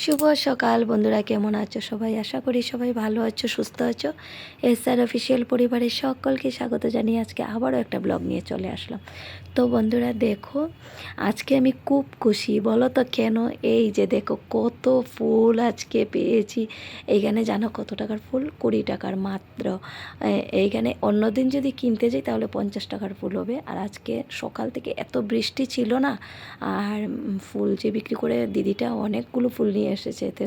শুভ সকাল বন্ধুরা, কেমন আছো সবাই? আশা করি সবাই ভালো আছো, সুস্থ আছো। এস আর অফিসিয়াল পরিবারের সকলকে স্বাগত জানিয়ে আজকে আবারও একটা ব্লগ নিয়ে চলে আসলাম। তো বন্ধুরা, দেখো, আজকে আমি খুব খুশি। বলো তো কেন? এই যে দেখো, কত ফুল আজকে পেয়েছি। এইখানে জানো কত টাকার ফুল? কুড়ি টাকার মাত্র। এইখানে অন্যদিন যদি কিনতে যাই তাহলে পঞ্চাশ টাকার ফুল হবে। আর আজকে সকাল থেকে এত বৃষ্টি ছিল না, আর ফুল যে বিক্রি করে দিদিটা, অনেকগুলো ফুল নিয়ে এসেছে। তো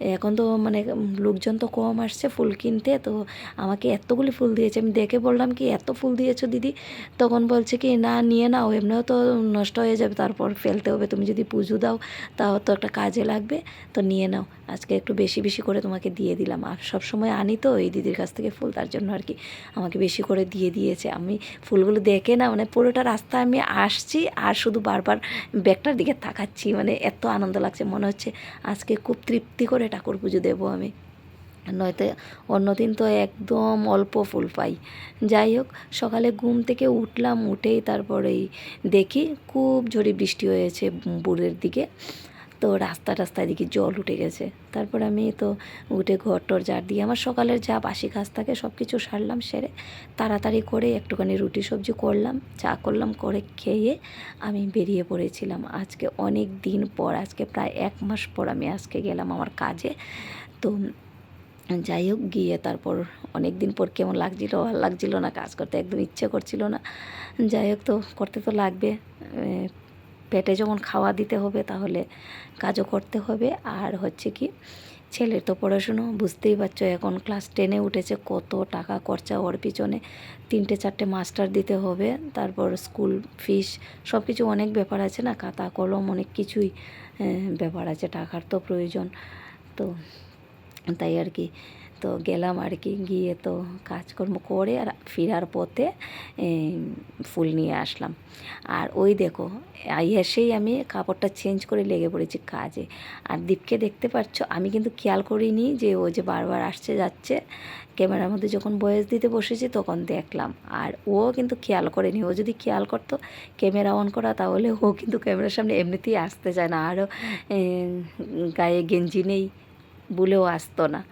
এখন তো মানে লোকজন তো কম আসছে ফুল কিনতে। তো আমাকে এতগুলি ফুল দিয়েছে। আমি দেখে বললাম কি, এত ফুল দিয়েছ দিদি? তখন বলছে কি, না, নিয়ে নাও, এমনিও তো নষ্ট হয়ে যাবে। তারপর ফেলতে হবে। তুমি যদি পুজো দাও, তাও তো একটা কাজে লাগবে। তো নিয়ে নাও। আজকে একটু বেশি বেশি করে তোমাকে দিয়ে দিলাম। আর সব সময় আনি তো এই দিদির কাছ থেকে ফুল। তার জন্য আর কি আমাকে বেশি করে দিয়ে দিয়েছে। আমি ফুলগুলো দেখে না মানে পুরোটা রাস্তা আমি আসছি। আর শুধু বারবার ব্যাগটার দিকে তাকাচ্ছি। মানে এত আনন্দ লাগছে। মনে হচ্ছে আজকে খুব তৃপ্তি করে ঠাকুর পুজো দেবো আমি। নয়তো অন্যদিন তো একদম অল্প ফুল পাই। যাই হোক, সকালে ঘুম থেকে উঠলাম, উঠেই তারপরেই দেখি খুব ঝড়ি বৃষ্টি হয়েছে বুড়ের দিকে। তো রাস্তা রাস্তায় দেখি জল উঠে গেছে। তারপর আমি তো উঠে ঘর টর ঝাড় দিয়ে আমার সকালের যা বাসি কাজ থাকে সব কিছু সারলাম, সেরে তাড়াতাড়ি করে একটুখানি রুটি সবজি করলাম, চা করলাম, করে খেয়ে আমি বেরিয়ে পড়েছিলাম। আজকে অনেক দিন পর, আজকে প্রায় এক মাস পর আমি আজকে গেলাম আমার কাজে। তো যাই হোক, গিয়ে তারপর অনেক দিন পর কেমন লাগছিল লাগছিল না, কাজ করতে একদম ইচ্ছে করছিল না। যাই হোক, তো করতে তো লাগবে পেটে যখন খাওয়া দিতে হবে তাহলে কাজও করতে হবে। আর হচ্ছে কি, ছেলের তো পড়াশুনো, বুঝতেই পারছ, এখন ক্লাস টেনে উঠেছে, কত টাকা খরচা ওর পিছনে। তিনটে চারটে মাস্টার দিতে হবে, তারপর স্কুল ফিস সব কিছু অনেক ব্যাপার আছে না, খাতা, কলম অনেক কিছুই ব্যাপার আছে, টাকার তো প্রয়োজন। তো তাই আর কি। তো গেলাম আর কি, গিয়ে তো কাজকর্ম করে আর ফেরার পথে ফুল নিয়ে আসলাম। আর ওই দেখো এসেই আমি কাপড়টা চেঞ্জ করে লেগে পড়েছি কাজে। আর দীপকে দেখতে পাচ্ছ, আমি কিন্তু খেয়াল করিনি যে ও যে বারবার আসছে যাচ্ছে, ক্যামেরার মধ্যে যখন বয়স দিতে বসেছি তখন দেখলাম। আর ও কিন্তু খেয়াল করেনি, ও যদি খেয়াল করতো ক্যামেরা অন করা তাহলে ও কিন্তু ক্যামেরার সামনে এমনিতেই আসতে চায় না। আরও গায়ে গেঞ্জি নেই। বলেও আসতো না।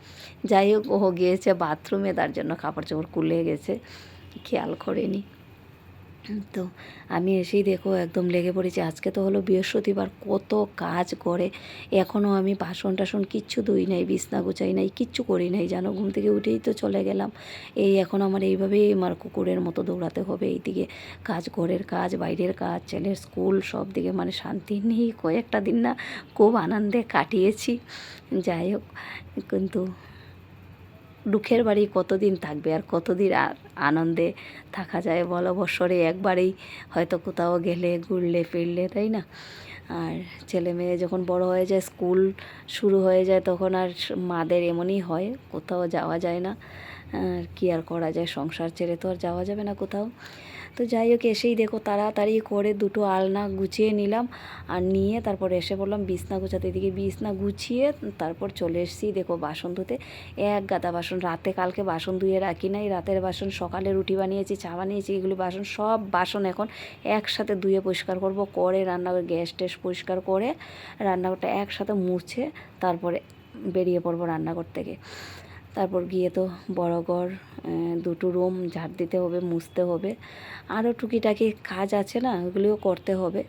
যাই হোক, ও গিয়েছে বাথরুমে, তার জন্য কাপড় চোপড় খুলে গেছে। খেয়াল করেনি। তো আমি এসেই দেখো একদম লেগে পড়েছি। আজকে তো হলো বৃহস্পতিবার, কত কাজ করে। এখনও আমি বাসন টাসন কিচ্ছু ধুই নাই, বিছনা গুছাই নাই, কিচ্ছু করি নাই, জানো? ঘুম থেকে উঠেই তো চলে গেলাম। এই এখন আমার এইভাবেই আমার কুকুরের মতো দৌড়াতে হবে। এইদিকে কাজ, ঘরের কাজ, বাইরের কাজ, ছেলের স্কুল, সব দিকে মানে শান্তি নেই। কয়েকটা দিন না খুব আনন্দে কাটিয়েছি। যাই হোক, কিন্তু দুঃখের বাড়ি কতদিন থাকবে আর কতদিন আর আনন্দে থাকা যায় বলো? বৎসরে একবারেই হয়তো কোথাও গেলে, ঘুরলে, ফিরলে, তাই না? আর ছেলে মেয়ে যখন বড় হয়ে যায়, স্কুল শুরু হয়ে যায়, তখন আর মাদের এমনই হয়, কোথাও যাওয়া যায় না। আর কি আর করা যায়? সংসার ছেড়ে তো আর যাওয়া যাবে না কোথাও। তো যাই হোক, এসেই দেখো তাড়াতাড়ি করে দুটো আলনা গুছিয়ে নিলাম আর নিয়ে তারপর এসে বললাম, বিছনা গুছাতে। এদিকে বিছনা গুছিয়ে তারপর চলে এসেছি দেখো বাসন ধুতে। এক গাদা বাসন, রাতে কালকে বাসন ধুয়ে রাখি নাই। রাতের বাসন, সকালে রুটি বানিয়েছি, চা বানিয়েছি, এগুলি বাসন, সব বাসন এখন একসাথে ধুয়ে পরিষ্কার করব। করে রান্নাঘর, গ্যাস ট্যাস পরিষ্কার করে রান্নাঘরটা একসাথে মুছে তারপরে বেরিয়ে পড়ব রান্নাঘর থেকে। তারপর গিয়ে তো বড় ঘর দুটো রুম, ঝাড় দিতে হবে, মুছতে হবে। আরও টুকিটাকি কাজ আছে না, ওগুলিও করতে হবে।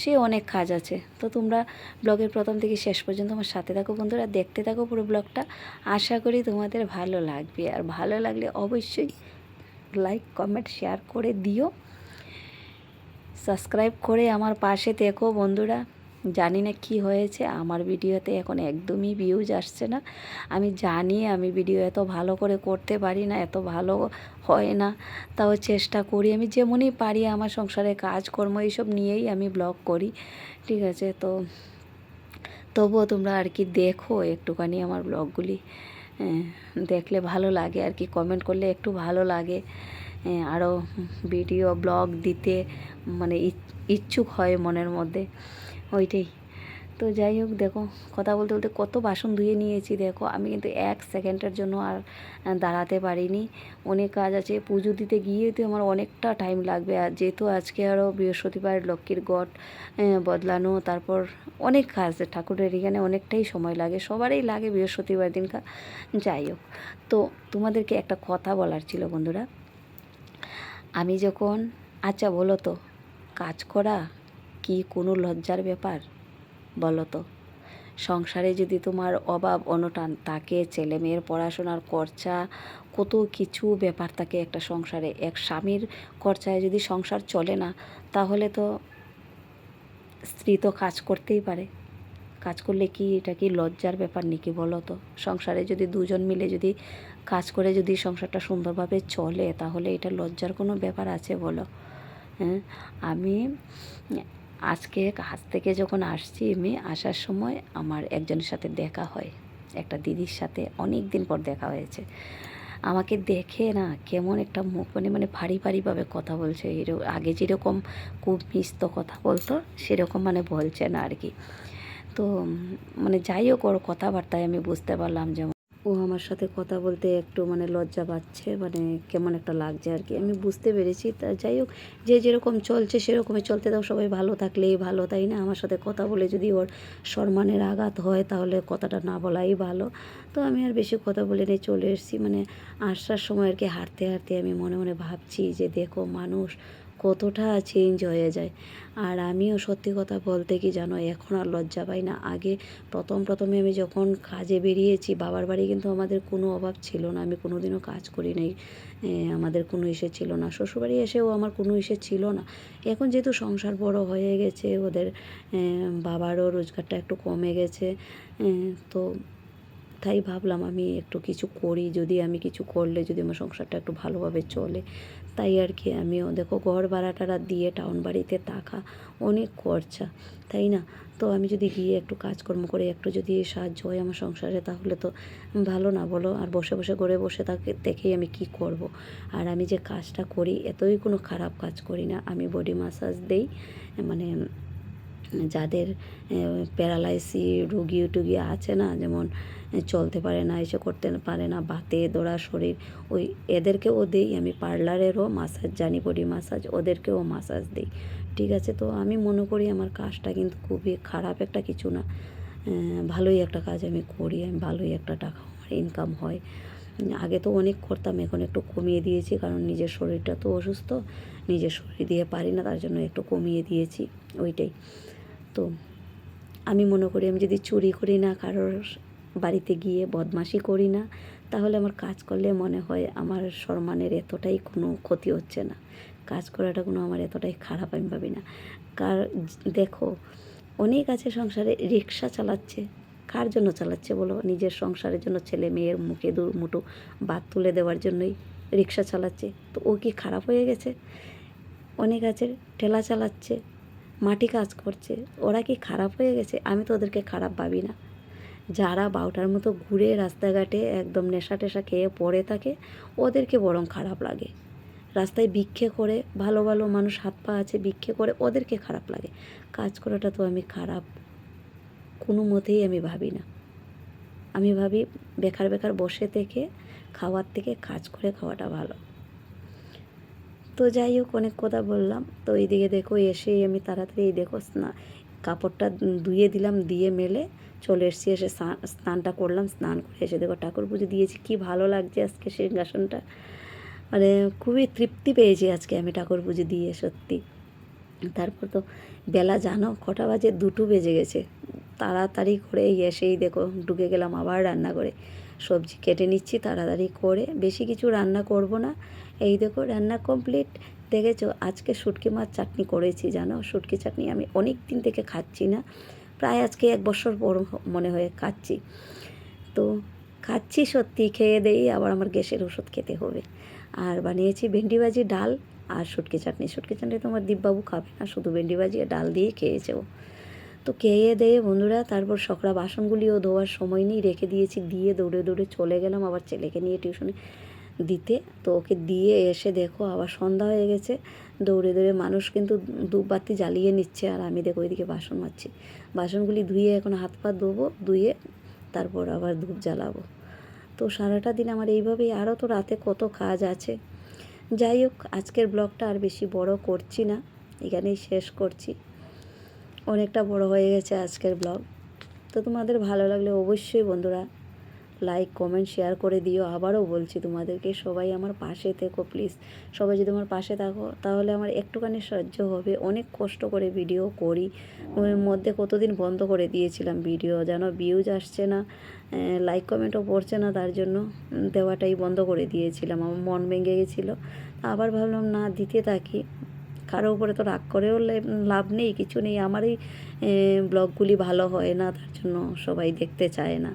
সে অনেক কাজ আছে। তো তোমরা ব্লগের প্রথম থেকে শেষ পর্যন্ত আমার সাথে থাকো বন্ধুরা, দেখতে থাকো পুরো ব্লগটা। আশা করি তোমাদের ভালো লাগবে। আর ভালো লাগলে অবশ্যই লাইক কমেন্ট শেয়ার করে দিও। সাবস্ক্রাইব করে আমার পাশে থেকো বন্ধুরা। জানি না কি হয়েছে আমার ভিডিওতে এখন একদমই ভিউজ আসছে না। আমি জানি আমি ভিডিও এত ভালো করে করতে পারি না এত ভালো হয় না তাও চেষ্টা করি। আমি যেমনই পারি আমার সংসারে কাজকর্ম এইসব নিয়েই আমি ব্লগ করি ঠিক আছে? তো তবুও তোমরা আর কি দেখো একটুখানি আমার ব্লগগুলি হ্যাঁ, দেখলে ভালো লাগে আর কি কমেন্ট করলে একটু ভালো লাগে। হ্যাঁ, আরও ভিডিও ব্লগ দিতে মানে ইচ্ছুক হয় মনের মধ্যে। ওইটাই। তো যাই হোক দেখো কথা বলতে বলতে কত বাসন ধুয়ে নিয়েছি দেখো আমি কিন্তু এক সেকেন্ডের জন্য আর দাঁড়াতে পারিনি। অনেক কাজ আছে পুজো দিতে গিয়ে তো আমার অনেকটা টাইম লাগবে আর যেহেতু আজকে আরও বৃহস্পতিবার লক্ষ্মীর আহ, বদলানো তারপর অনেক কাজ ঠাকুরের এখানে অনেকটাই সময় লাগে সবারই লাগে বৃহস্পতিবার দিনকার যাই হোক। তো তোমাদেরকে একটা কথা বলার ছিল বন্ধুরা আমি যখন আচ্ছা বলো তো কাজ করা কি কোনো লজ্জার ব্যাপার? বলো তো। সংসারে যদি তোমার অভাব অনটান থাকে ছেলে মেয়ের পড়াশোনার খরচা, কত কিছু ব্যাপার থাকে একটা সংসারে। এক স্বামীর খরচায় যদি সংসার চলে না, তাহলে তো স্ত্রী তো কাজ করতেই পারে। কাজ করলে কি এটা কি লজ্জার ব্যাপার নাকি বলো তো? সংসারে যদি দুজন মিলে যদি কাজ করে যদি সংসারটা সুন্দরভাবে চলে, তাহলে এটা লজ্জার কোনো ব্যাপার আছে বলো? হ্যাঁ আমি আজকে কাজ থেকে যখন আসছি আমি, আসার সময় আমার একজনের সাথে দেখা হয়। একটা দিদির সাথে অনেক দিন পর দেখা হয়েছে। আমাকে দেখে না কেমন একটা মুখ মানে মানে ভারী ভারীভাবে কথা বলছে। এরকম আগে যেরকম খুব মিস্ত কথা বলতো, সেরকম মানে বলছে না আর কি। তো মানে যাই হোক ওর কথাবার্তায় আমি বুঝতে পারলাম যে ও আমার সাথে কথা বলতে একটু মানে লজ্জা পাচ্ছে মানে কেমন একটা লাগছে আর কি। আমি বুঝতে পেরেছি। তা যাই হোক, যে যেরকম চলছে সেরকমই চলতে দাও, সবাই ভালো থাকলেই ভালো, তাই না? আমার সাথে কথা বলে যদি ওর সম্মানের আঘাত হয়, তাহলে কথাটা না বলাই ভালো। তো আমি আর বেশি কথা বলে নিয়ে চলে এসেছি। মানে আসার সময় আর কি হাঁটতে হাঁটতে আমি মনে মনে ভাবছি যে দেখো মানুষ কতটা চেঞ্জ হয়ে যায়। আর আমিও সত্যি কথা বলতে কি জানো, এখন আর লজ্জা পাই না। আগে প্রথম প্রথমে আমি যখন কাজে বেরিয়েছি, বাবার বাড়ি কিন্তু আমাদের কোনো অভাব ছিল না। আমি কোনো দিনও কাজ করি নাই আমাদের কোনো ইসে ছিল না। শ্বশুরবাড়ি এসেও আমার কোনো ইসে ছিল না। এখন যেহেতু সংসার বড় হয়ে গেছে, ওদের বাবারও রোজগারটা একটু কমে গেছে তো তাই ভাবলাম আমি একটু কিছু করি। যদি আমি কিছু করলে, যদি আমার সংসারটা একটু ভালোভাবে চলে তাই আর কি আমিও দেখো ঘর ভাড়া টাড়া দিয়ে টাউন বাড়িতে থাকা অনেক খরচা, তাই না? তো আমি যদি গিয়ে একটু কাজকর্ম করে একটু যদি সাহায্য হয় আমার সংসারে তাহলে তো ভালো না বলো? আর বসে বসে ঘরে বসে থাকে দেখেই আমি কি করব। আর আমি যে কাজটা করি এতই কোনো খারাপ কাজ করি না। আমি বডি মাসাজ দেই মানে যাদের প্যারালাইসি রুগী টুগি আছে না, যেমন চলতে পারে না, এসে করতে পারে না, বাতে, দোড়া, শরীর, ওই এদেরকেও দিই, আমি পার্লারেরও মাসাজ জানি বডি মাসাজ ওদেরকেও মাসাজ দিই, ঠিক আছে? তো আমি মনে করি আমার কাজটা কিন্তু খুবই খারাপ একটা কিছু না ভালোই একটা কাজ আমি করি, আমি ভালোই একটা টাকা, আমার ইনকাম হয়। আগে তো অনেক করতাম, এখন একটু কমিয়ে দিয়েছি, কারণ নিজের শরীরটা তো অসুস্থ, নিজের শরীর দিয়ে পারি না, তার জন্য একটু কমিয়ে দিয়েছি, ওইটাই। তো আমি মনে করি আমি যদি চুরি করি না, কারোর বাড়িতে গিয়ে বদমাশি করি না, তাহলে আমার কাজ করলে মনে হয় আমার সম্মানের এতটাই কোনো ক্ষতি হচ্ছে না। কাজ করাটা কোনো আমার এতটাই খারাপ আমি ভাবি না। কার, দেখো, অনেক আছে সংসারে, রিক্সা চালাচ্ছে। কার জন্য চালাচ্ছে বলো? নিজের সংসারের জন্য ছেলে মেয়ের মুখে দু মুঠো বাদ তুলে দেওয়ার জন্যই রিক্সা চালাচ্ছে। তো ও কি খারাপ হয়ে গেছে? অনেক আছে, ঠেলা চালাচ্ছে। মাটি কাজ করছে, ওরা কি খারাপ হয়ে গেছে? আমি তো ওদেরকে খারাপ ভাবি না। যারা বাউটার মতো ঘুরে রাস্তাঘাটে একদম নেশা টেশা খেয়ে পড়ে থাকে, ওদেরকে বরং খারাপ লাগে। রাস্তায় ভিক্ষে করে, ভালো ভালো মানুষ হাত পা আছে, ভিক্ষে করে ওদেরকে খারাপ লাগে। কাজ করাটা তো আমি খারাপ। কোনো মতেই আমি ভাবি না। আমি ভাবি, বেকার বেকার বসে থেকে, খাওয়ার থেকে কাজ করে খাওয়াটা ভালো। তো যাই হোক, অনেক কথা বললাম। তো এইদিকে দেখো, এসেই আমি তাড়াতাড়ি এই দেখো স্না, কাপড়টা ধুয়ে দিলাম, দিয়ে মেলে চলে এসেছি, এসে স্নান- স্নানটা করলাম। স্নান করে এসে দেখো ঠাকুর পুজো দিয়েছি। কি ভালো লাগছে আজকে সিংহাসনটা। মানে খুবই তৃপ্তি পেয়েছি আজকে আমি ঠাকুর পুজো দিয়ে, সত্যি। তারপর তো বেলা জানো, কটা বাজে? দুটো বেজে গেছে। তাড়াতাড়ি করে এসেই দেখো, ঢুকে গেলাম আবার রান্না করে। সবজি কেটে নিচ্ছি, তাড়াতাড়ি করে। বেশি কিছু রান্না করব না। এই দেখো, রান্না কমপ্লিট দেখেছ? আজকে শুটকি মাছ চাটনি করেছি, জানো? শুটকি চাটনি আমি অনেক দিন থেকে খাচ্ছি না। প্রায় আজকে এক বছর বড় মনে হয়ে খাচ্ছি। তো খাচ্ছি সত্যি, খেয়ে দেই, আবার আমার গ্যাসের ওষুধ খেতে হবে। আর বানিয়েছি ভেন্ডি ভাজি, ডাল আর শুটকি চাটনি। শুটকি চাটনি তোমার দীপবাবু খাবে না, শুধু ভেন্ডি ভাজি আর ডাল দিয়ে খেয়েছে ও। তো খেয়ে দিয়ে বন্ধুরা, তারপর সকরা বাসনগুলিও ধোয়ার সময় নেই, রেখে দিয়েছি, দিয়ে দৌড়ে দৌড়ে চলে গেলাম আবার ছেলেকে নিয়ে টিউশনে দিতে। তো ওকে দিয়ে এসে দেখো আবার সন্ধ্যা হয়ে গেছে, দৌড়ে দৌড়ে মানুষ কিন্তু ধূপ বাতি জ্বালিয়ে নিচ্ছে আর আমি দেখো ওইদিকে বাসন মাজছি। বাসনগুলি ধুয়ে এখন হাত পা ধোবো, ধুয়ে তারপর আবার ধূপ জ্বালাবো। তো সারাটা দিন আমার এইভাবেই, আরও তো রাতে কত কাজ আছে। যাই হোক, আজকের ব্লগটা আর বেশি বড় করছি না, এখানেই শেষ করছি। অনেকটা বড় হয়ে গেছে আজকের ব্লগ। তো তোমাদের ভালো লাগলে অবশ্যই বন্ধুরা লাইক কমেন্ট শেয়ার করে দিও। আবারও বলছি তোমাদেরকে, সবাই আমার পাশে থেকো প্লিজ সবাই যদি আমার পাশে থাকো, তাহলে আমার একটুখানি সহ্য হবে। অনেক কষ্ট করে ভিডিও করি। মধ্যে কতদিন বন্ধ করে দিয়েছিলাম ভিডিও যেন ভিউজ আসছে না লাইক কমেন্টও পড়ছে না, তার জন্য দেওয়াটাই বন্ধ করে দিয়েছিলাম। আমার মন ভেঙে গেছিল। আবার ভাবলাম, না, দিতে থাকি। কারও উপরে তো রাগ করেও লাভ নেই, কিছু নেই। আমারই ব্লগগুলি ভালো হয় না, তার জন্য সবাই দেখতে চায় না।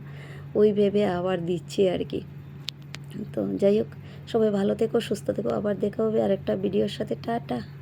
ওই ভেবে আবার দিচ্ছি আর কি। তো যাই হোক, সবাই ভালো থেকো, সুস্থ থেকো, আবার দেখা হবে আরেকটা ভিডিওর সাথে। টাটা।